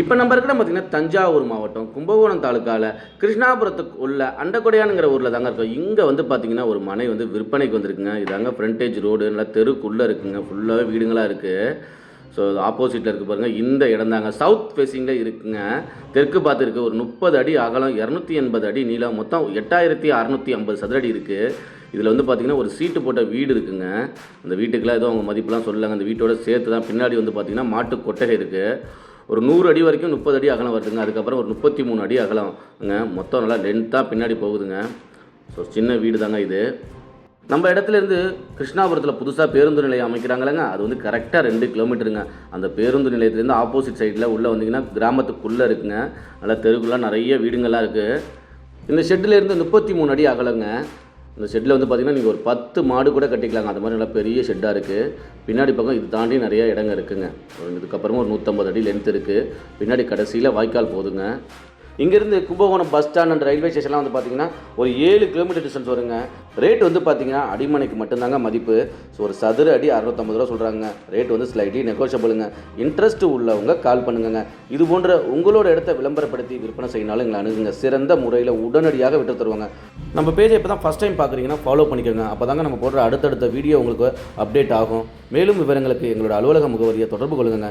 இப்போ நம்ம இருக்கிற பார்த்தீங்கன்னா தஞ்சாவூர் மாவட்டம் கும்பகோணம் தாலுக்காவில் கிருஷ்ணாபுரத்துக்கு உள்ள அண்டக்கொடையானுங்கிற ஊரில் தாங்க இருக்கும். இங்கே வந்து பார்த்தீங்கன்னா ஒரு மனை வந்து விற்பனைக்கு வந்திருக்குங்க. இதாங்க ஃப்ரண்டேஜ் ரோடு நல்லா தெருக்குள்ளே இருக்குங்க. ஃபுல்லாகவே வீடுங்களாக இருக்குது ஸோ ஆப்போசிட்டில் இருக்குது பாருங்கள் இந்த இடம் தாங்க. சவுத் ஃபேஸிங்கில் இருக்குங்க. தெற்கு பார்த்து இருக்குது ஒரு முப்பது அடி அகலம் இரநூத்தி எண்பது அடி நீளம். மொத்தம் எட்டாயிரத்தி அறநூற்றி ஐம்பது சதுரடி இருக்குது இதில் வந்து பார்த்திங்கன்னா ஒரு சீட்டு போட்ட வீடு இருக்குங்க. அந்த வீட்டுக்கெல்லாம் எதுவும் அவங்க மதிப்பெலாம் சொல்லலைங்க. அந்த வீட்டோட சேர்த்து தான் பின்னாடி வந்து பார்த்திங்கன்னா மாட்டு கொட்டகை இருக்குது ஒரு நூறு அடி வரைக்கும் முப்பது அடி அகலம் வருதுங்க. அதுக்கப்புறம் ஒரு முப்பத்தி மூணு அடி அகலம்ங்க. மொத்தம் நல்லா லென்த்தாக பின்னாடி போகுதுங்க. ஸோ சின்ன வீடு தாங்க இது. நம்ம இடத்துல இருந்து கிருஷ்ணாபுரத்தில் புதுசாக பேருந்து நிலையம் அமைக்கிறாங்களேங்க. அது வந்து கரெக்டாக ரெண்டு கிலோமீட்டருங்க அந்த பேருந்து நிலையத்துலேருந்து ஆப்போசிட் சைடில் உள்ளே வந்தீங்கன்னா கிராமத்துக்குள்ளே இருக்குங்க. நல்லா தெருக்குள்ளே நிறைய வீடுங்கள்லாம் இருக்குது இந்த ஷெட்டில் இருந்து முப்பத்தி மூணு அடி அகலங்க. இந்த ஷெட்டில் வந்து பார்த்தீங்கன்னா நீங்கள் ஒரு பத்து மாடு கூட கட்டிக்கலாங்க. அந்த மாதிரி நல்லா பெரிய ஷெட்டாக இருக்குது பின்னாடி பக்கம் இது தாண்டி நிறைய இடங்க இருக்குங்க. இதுக்கப்புறமா ஒரு நூற்றம்பது அடி லென்த் இருக்குது பின்னாடி கடைசியில் வாய்க்கால் போதுங்க. இங்கேருந்து Kumbakonam bus stand and railway ஸ்டேஷன்லாம் வந்து பார்த்தீங்கன்னா ஒரு ஏழு கிலோமீட்டர் டிஸ்டன்ஸ் வருங்க. ரேட் வந்து பார்த்தீங்கன்னா அடிமனைக்கு மட்டும்தாங்க மதிப்பு. ஸோ ஒரு சதுர அடி அறுநூத்தம்பது ரூபா சொல்கிறாங்க ரேட் வந்து ஸ்லைட்லி நெகோஷியபிளுங்க இன்ட்ரெஸ்ட் உள்ளவங்க கால் பண்ணுங்க இது போன்ற உங்களோட இடத்த விளம்பரப்படுத்தி விற்பனை செய்யினாலும் எங்களை அணுகுங்க. சிறந்த முறையில் உடனடியாக விட்டு தருவாங்க. நம்ம பேஜை இப்போ தான் ஃபஸ்ட் டைம் பார்க்குறீங்கன்னா ஃபாலோ பண்ணிக்கோங்க. அப்போ தாங்க நம்ம போடுற அடுத்தடுத்த வீடியோ உங்களுக்கு அப்டேட் ஆகும். மேலும் விவரங்களுக்கு எங்களோட அலுவலக முகவரியை தொடர்பு கொள்ளுங்க